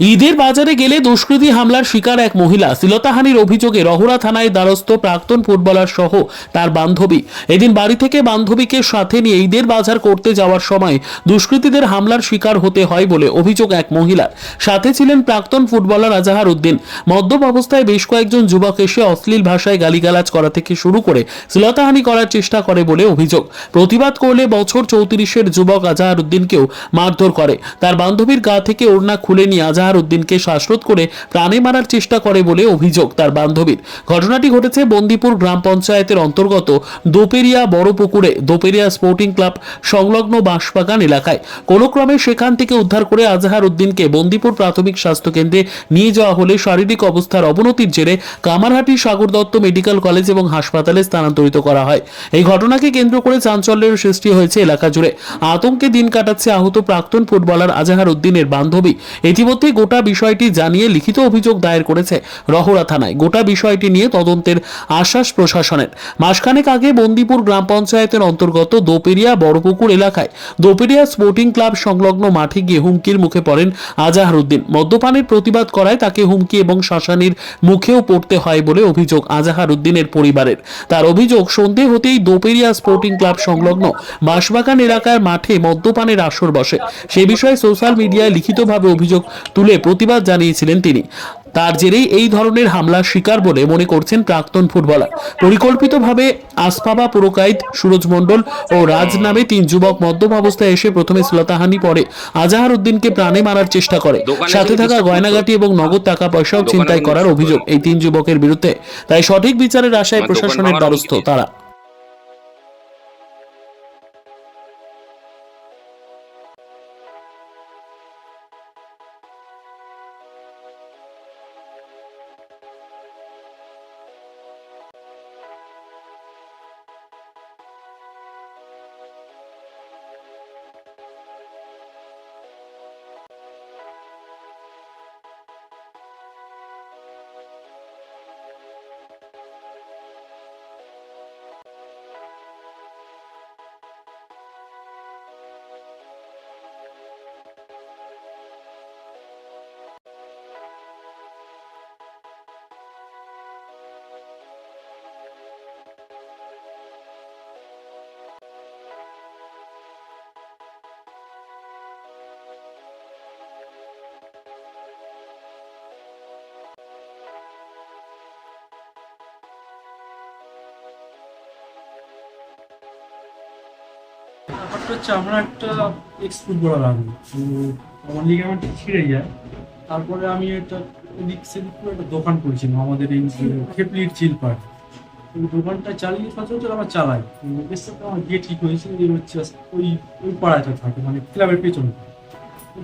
ঈদের বাজারে গেলে দুষ্কৃতী হামলার শিকার এক মহিলা। শ্লীলতাহানির অভিযোগে রহুরা থানায় দ্বারস্থ প্রাক্তন ফুটবলার সহ তার বান্ধবী। এদিন বাড়ি থেকে বান্ধবীকে সাথে নিয়ে ঈদের বাজার করতে যাওয়ার সময় দুষ্কৃতীদের হামলার শিকার হতে হয় বলে অভিযোগ এক মহিলার। সাথে ছিলেন প্রাক্তন ফুটবলার আজাহার উদ্দিন। মদ্যপ অবস্থায় বেশ কয়েকজন যুবক এসে অশ্লীল ভাষায় গালিগালাজ করা থেকে শুরু করে শ্লীলতাহানি করার চেষ্টা করে বলে অভিযোগ। প্রতিবাদ করলে বছর চৌত্রিশের যুবক আজাহার উদ্দিনকেও মারধর করে। তার বান্ধবীর গা থেকে ওড়না খুলে নিয়ে আজাহার উদ্দিনকে শ্বাসরোধ করে প্রাণে মারার চেষ্টা করে বলে অভিযোগ তার বান্ধবীর। ঘটনাটি ঘটেছে বন্দিপুর গ্রাম পঞ্চায়েতের অন্তর্গত দোপেরিয়া বড় পুকুরে, দোপেরিয়া স্পোর্টিং ক্লাব সংলগ্ন বাঁশবাগান এলাকায়। কোনো ক্রমে সেখান থেকে উদ্ধার করে আজাহার উদ্দিনকে বন্দিপুর প্রাথমিক স্বাস্থ্য কেন্দ্রে নিয়ে যাওয়া হলে শারীরিক অবস্থার অবনতির জেরে কামারহাটি সাগর দত্ত মেডিকেল কলেজ এবং হাসপাতালে স্থানান্তরিত করা হয়। এই ঘটনাকে কেন্দ্র করে চাঞ্চল্যের সৃষ্টি হয়েছে এলাকা জুড়ে। আতঙ্কে দিন কাটাচ্ছে আহত প্রাক্তন ফুটবলার আজাহার উদ্দিনের বান্ধবী। ইতিমধ্যে গোটা বিষয়টি জানিয়ে লিখিত অভিযোগ দায়ের করেছে রহরা থানায়। গোটা বিষয়টি নিয়ে তদন্তের আশ্বাস প্রশাসনের। মাসখানেক আগে বন্দিপুর গ্রাম পঞ্চায়েতের অন্তর্গত দোপেরিয়া বড়পুকুর এলাকায় দোপেরিয়া স্পোর্টিং ক্লাব সংলগ্ন মাঠে গিয়ে হুমকির মুখে পড়েন আজাহার উদ্দিন মদ্যপানের প্রতিবাদ করায় তাকে হুমকি এবং শাসানির মুখেও পড়তে হয় বলে অভিযোগ আজাহার উদ্দিনের পরিবারের। তার অভিযোগ, সন্ধে হতেই দোপেরিয়া স্পোর্টিং ক্লাব সংলগ্ন বাঁশবাগান এলাকার মাঠে মদ্যপানের আসর বসে। সে বিষয়ে সোশ্যাল মিডিয়ায় লিখিতভাবে অভিযোগ তুলে প্রতিবাদ জানিয়েছিলেন তিনি। তার জেরেই এই ধরনের হামলার শিকার বলে মনে করছেন প্রাক্তন ফুটবলার। পরিকল্পিতভাবে আসফাবা পুরকাইত সুরজ মণ্ডল ও রাজ নামে তিন যুবক মদ্যপ অবস্থায় এসে প্রথমে শ্লতাহানি পরে আজাহার উদ্দিনকে প্রাণে মারার চেষ্টা করে। সাথে থাকা গয়নাগাটি এবং নগদ টাকা পয়সাও ছিনতাই করার অভিযোগ এই তিন যুবকের বিরুদ্ধে। তাই সঠিক বিচারের আশায় প্রশাসনের দ্বারস্থ তারা। ব্যাপারটা হচ্ছে আমরা একটা এক্স ফুটবলার আমি তো আমার ছিঁড়ে যায়। তারপরে আমি একটা এদিক সেদিক করে একটা দোকান করেছিলাম আমাদের এই খেপলির চিল পার্ক দোকানটা চালিয়ে সচরাচর আমার চালাই। বেশ আমার গিয়ে ঠিক হয়েছে যে হচ্ছে ওই ওই পাড়াটা থাকে মানে ক্লাবের পেছনে।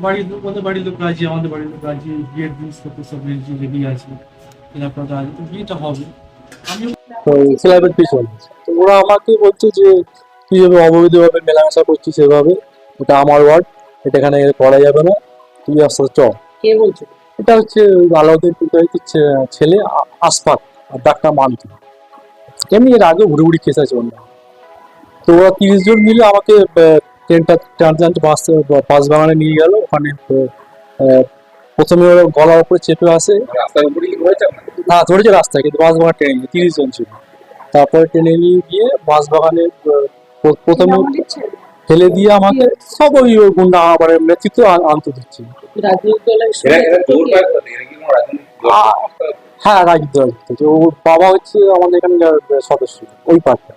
বাড়ির লোক ওদের বাড়ির লোক রাজি, আমাদের বাড়ির লোক রাজি, বিয়ের জিনিসপত্র সব রেডি আছে। কেনাকাটা আছে তো বিয়েটা হবে। আমি ক্লাবের পিছনে। ওরা আমাকে বলছে যে যেভাবে অবৈধভাবে মেলামেশা করছিস সেভাবে এটা আমার ওয়ার্ড এটা এখানে করা যাবে না। তুই আস্তে চ। কে বলছো? এটা হচ্ছে আলাউদ্দিন পুরকাইতের ছেলে আসফাক আর ডাক্তার মান্তি এমনি এর আগে ঘুরে কেস আছে অন্য তো ওরা তিরিশ জন মিলে আমাকে ট্রেনটা টানতে টানতে বাস বাস বাগানে নিয়ে গেল। ওখানে প্রথমে ওরা গলার উপরে চেপে আসে। রাস্তার উপরে না ধরেছে রাস্তায় কিন্তু বাস বাগান ট্রেনে তিরিশ জন ছিল। তারপরে ট্রেনে নিয়ে গিয়ে বাস বাগানে প্রথমে ফেলে দিয়ে আমাকে সব ওই গুন্ডা আবার নেতৃত্ব আন- আনতে দিচ্ছে। হ্যাঁ রাজনীতি রাজনীতি তো ওর বাবা হচ্ছে আমাদের এখানকার সদস্য ওই এরা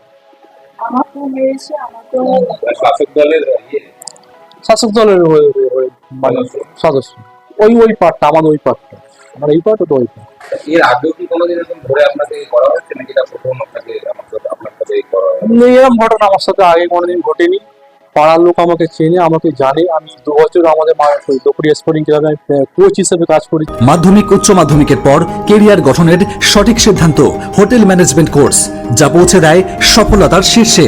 শাসক দলের ইয়ে, মানে সদস্য। ওই ওই পার্টটা আমাদের ওই পার্টটা। আমার এই পার্ট ওটা ওই পার্ট। এর আগেও কি কোনোদিন এরকম ধরে আপনাকে করা হয়েছে নাকি এটা প্রথম আপনাকে আমার আপনার হয়েছে? এরকম ঘটনা আমার সাথে আগে কোনোদিন ঘটেনি। পাড়ার লোক আমাকে চেনে, আমাকে জানে। আমি দু বছর আমাদের দুপুরি স্পোর্টিং ক্লাবে কোচ হিসেবে কাজ করি। মাধ্যমিক, উচ্চ মাধ্যমিকের পর কেরিয়ার গঠনের সঠিক সিদ্ধান্ত হোটেল ম্যানেজমেন্ট কোর্স যা পৌঁছে দেয় সফলতার শীর্ষে।